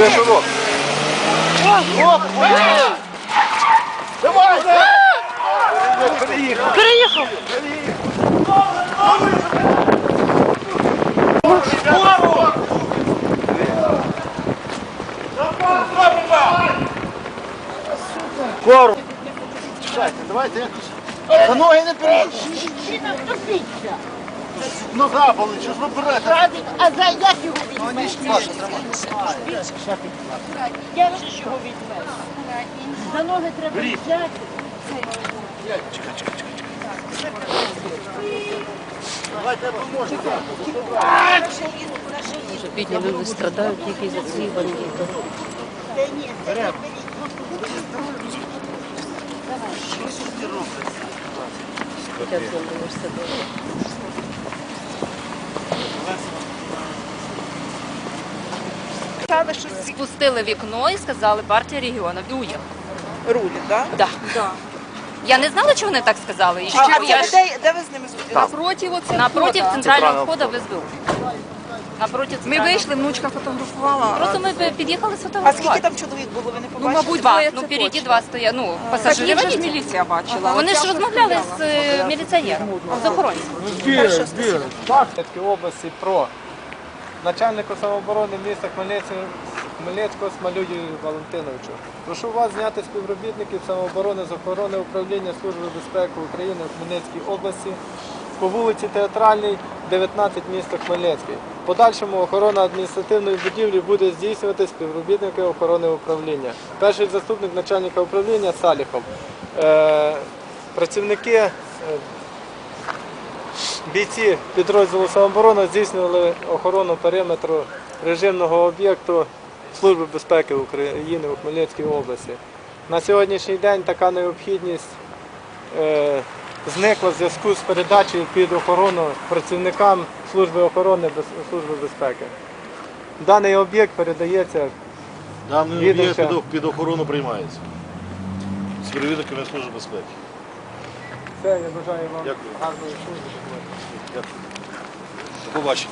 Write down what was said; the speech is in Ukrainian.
Де що робиш? Переїхав. Корм. Чекайте, давайте якось. За ноги не беріть. Нога болить, що ж ви берете? А за як його візьме? Маша, Я ж його візьме. За ноги треба взяти. Давайте поможете. Бідні люди страдають тільки за ці бандити. Хотять з університету. Сказали, що Спустили вікно і сказали партія регіонів і уїхали. рулі, так? Да. Я не знала, чого вони так сказали. І А, а я це ж де, де ви з ними зустрілися? напротив, оце напротив центрального входу в СБУ. Напротив Ми центрального. вийшли, внучка фотографувала. Просто ми б під'їхали А скільки там чоловік було, ви не Ну, побачили? мабуть, Два. двоє Ну, це впереді точно. два стоять. Ну, Пасажирів пасажири. вже ж міліція бачила. Вони ж розмовляли з е, міліціонером, з охоронцем. Харківській області про начальника самооборони міста Хмельницького, Хмельницького Смалюю Валентиновичу. Прошу вас зняти співробітників самооборони з охорони управління Служби безпеки України в Хмельницькій області по вулиці Театральній, 19 місто Хмельницький. Подальшому охорона адміністративної будівлі буде здійснювати співробітники охорони управління. Перший заступник начальника управління Саліхов. Е, працівники е, Бійці підрозділу самооборони здійснювали охорону периметру режимного об'єкту Служби безпеки України у Хмельницькій області. На сьогоднішній день така необхідність е, зникла в зв'язку з передачею під охорону працівникам Служби охорони Служби безпеки. Даний об'єкт передається Даний об'єкт під, охорону приймається. З перевірками Служби безпеки. Все, я бажаю вам Дякую. гарної служби. Дякую. До побачення.